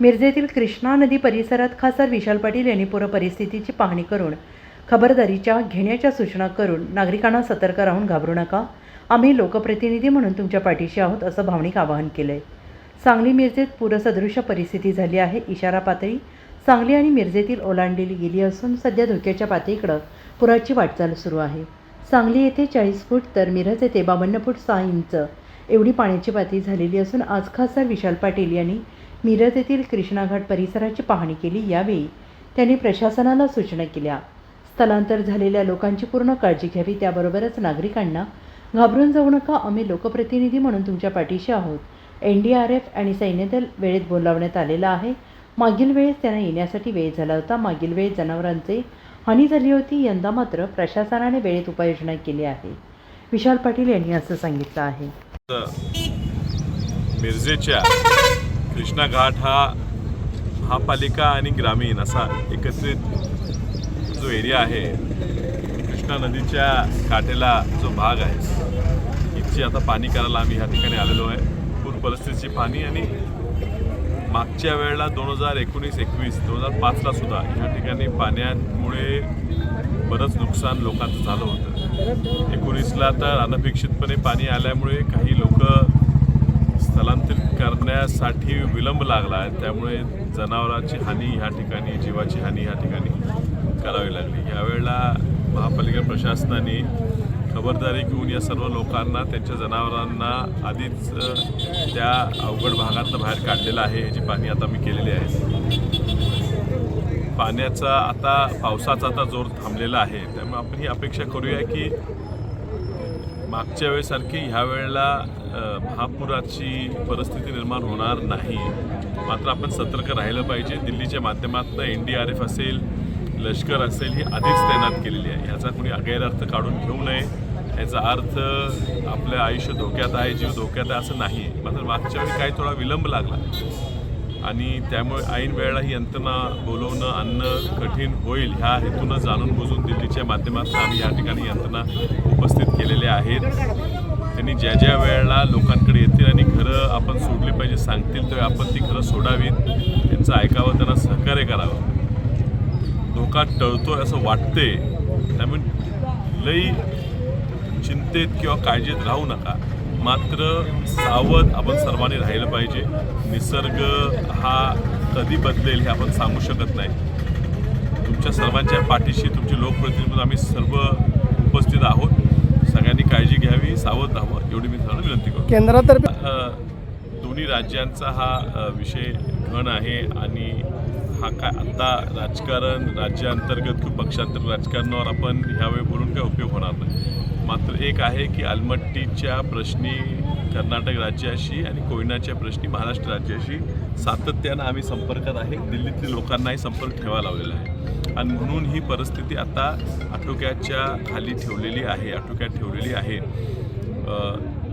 मिरजेतील कृष्णा नदी परिसरात खासदार विशाल पाटील यांनी पूर परिस्थितीची पाहणी करून खबरदारीच्या घेण्याच्या सूचना करून नागरिकांना सतर्क राहून घाबरू नका. आम्ही लोकप्रतिनिधी म्हणून तुमच्या पाठीशी आहोत असं भावनिक आवाहन केलं आहे सांगली मिरजेत पूरसदृश्य परिस्थिती झाली आहे इशारा पातळी. सांगली आणि मिरजेतील ओलांडलेली गेली असून सध्या धोक्याच्या पातळीकडं पुराची वाटचाल सुरू आहे. सांगली येथे चाळीस फूट तर मिरज येथे बावन्न फूट सहा इंच एवढी पाण्याची पातळी झालेली असून आज खासदार विशाल पाटील यांनी मिरज येथील कृष्णाघाट परिसराची पाहणी केली. यावेळी त्यांनी प्रशासनाला सूचना केल्या. स्थलांतर झालेल्या लोकांची पूर्ण काळजी घ्यावी. त्याबरोबरच नागरिकांना घाबरून जाऊ नका. आम्ही लोकप्रतिनिधी म्हणून तुमच्या पाठीशी आहोत. एन डी आर एफ आणि सैन्यदल वेळेत बोलावण्यात आलेलं आहे. मागील वेळेस त्यांना येण्यासाठी वेळ झाला होता. मागील वेळेस जनावरांचे हानी झाली होती. यंदा मात्र प्रशासनाने वेळेत उपाययोजना केली आहे. विशाल पाटील यांनी असं सांगितलं आहे. मिरजेच्या कृष्णा घाट हा महापालिका आणि ग्रामीण असा एकत्रित जो एरिया आहे कृष्णा नदीच्या काठेला जो भाग आहे इथची आता पाणी करायला आम्ही ह्या ठिकाणी आलेलो आहे. पूर परिस्थितीची पाणी आणि मागच्या वेळेला दोन हजार एकोणीस एकवीस दोन हजार पाचला सुद्धा ह्या ठिकाणी पाण्यामुळे बरंच नुकसान लोकांचं झालं होतं. एकोणीसला तर अनपेक्षितपणे पाणी आल्यामुळे काही लोक स्थलांतरित करण्यासाठी विलंब लागला आहे. त्यामुळे जनावरांची हानी ह्या ठिकाणी जीवाची हानी ह्या ठिकाणी करावी लागली. यावेळेला महापालिका प्रशासनाने खबरदारी घेऊन या सर्व लोकांना त्यांच्या जनावरांना आधीच त्या अवघड भागातनं बाहेर काढलेलं आहे. ह्याची पाणी आता मी केलेली आहे. पाण्याचा आता पावसाचा आता जोर थांबलेला आहे. त्यामुळे आपण ही अपेक्षा करूया की मागच्या वेळेसारखी ह्या वेळेला महापुराची परिस्थिती निर्माण होणार नाही. मात्र आपण सतर्क राहिलं पाहिजे. दिल्लीच्या माध्यमातून एन डी आर एफ असेल लष्कर असेल ही आधीच तैनात केलेली आहे. ह्याचा कोणी गैरअर्थ काढून घेऊ नये. याचा अर्थ आपलं आयुष्य धोक्यात आहे जीव धोक्यात आहे असं नाही मात्र मागच्या वेळी काही थोडा विलंब लागला. आणि त्यामुळे ऐन वेळेला ही यंत्रणा बोलवणं आणणं कठीण होईल ह्या हेतूनं जाणून बुजून दिल्लीच्या माध्यमातून आम्ही या ठिकाणी यंत्रणा उपस्थित केलेल्या आहेत. त्यांनी ज्या ज्या वेळेला लोकांकडे येतील आणि घरं आपण सोडली पाहिजे सांगतील तेव्हा आपण ती घरं सोडावीत. त्यांचं ऐकावं त्यांना सहकार्य करावं. धोका आहे असं वाटते त्यामुळे लई चिंतेत किंवा काळजीत राहू नका. मात्र सावध आपण सर्वांनी राहिलं पाहिजे. निसर्ग हा कधी बदलेल हे आपण सांगू शकत नाही. तुमच्या सर्वांच्या पाठीशी तुमचे लोकप्रतिनिधी आम्ही सर्व उपस्थित आहोत. सगळ्यांनी काळजी घ्यावी सावध राहावं एवढी मी सर्वांना विनंती करतो. केंद्रातर्फे दोन्ही राज्यांचा हा विषय घन आहे आणि हा काय आता राजकारण राज्यांतर्गत किंवा पक्षांतर्गत राजकारणावर आपण ह्यावेळी बोलून काय उपयोग होणार नाही. मात्र एक आहे की आलमट्टीच्या प्रश्नी कर्नाटक राज्याशी आणि कोयनाच्या प्रश्नी महाराष्ट्र राज्याशी सातत्यानं आम्ही संपर्कात आहे. दिल्लीतील लोकांनाही संपर्क ठेवा लावलेला आहे. आणि म्हणून ही परिस्थिती आता आटोक्याच्या खाली ठेवलेली आहे आटोक्यात ठेवलेली आहे.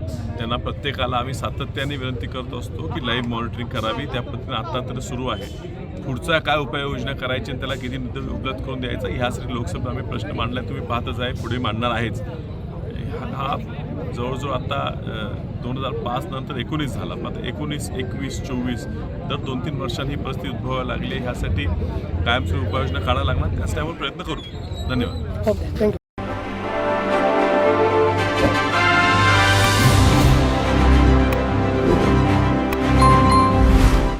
त्यांना प्रत्येकाला आम्ही सातत्याने विनंती करत असतो की लाईव्ह मॉनिटरिंग करावी. त्या पद्धतीने आता तर सुरू आहे. पुढचा काय उपाययोजना करायची आणि त्याला किती निधी उपलब्ध करून द्यायचा ह्यासाठी लोकसभेत आम्ही प्रश्न मांडला तुम्ही पाहतच आहे पुढे मांडणार आहेच. हा- जवळजवळ आता दोन हजार पाच नंतर एकोणीस झाला. आता एकोणीस एकवीस चोवीस दर दोन तीन वर्षांनी ही परिस्थिती उद्भवायला लागली ह्यासाठी कायमस्वरूपी उपाययोजना काढायला लागणार. त्यासाठी आपण प्रयत्न करू. धन्यवाद. थँक्यू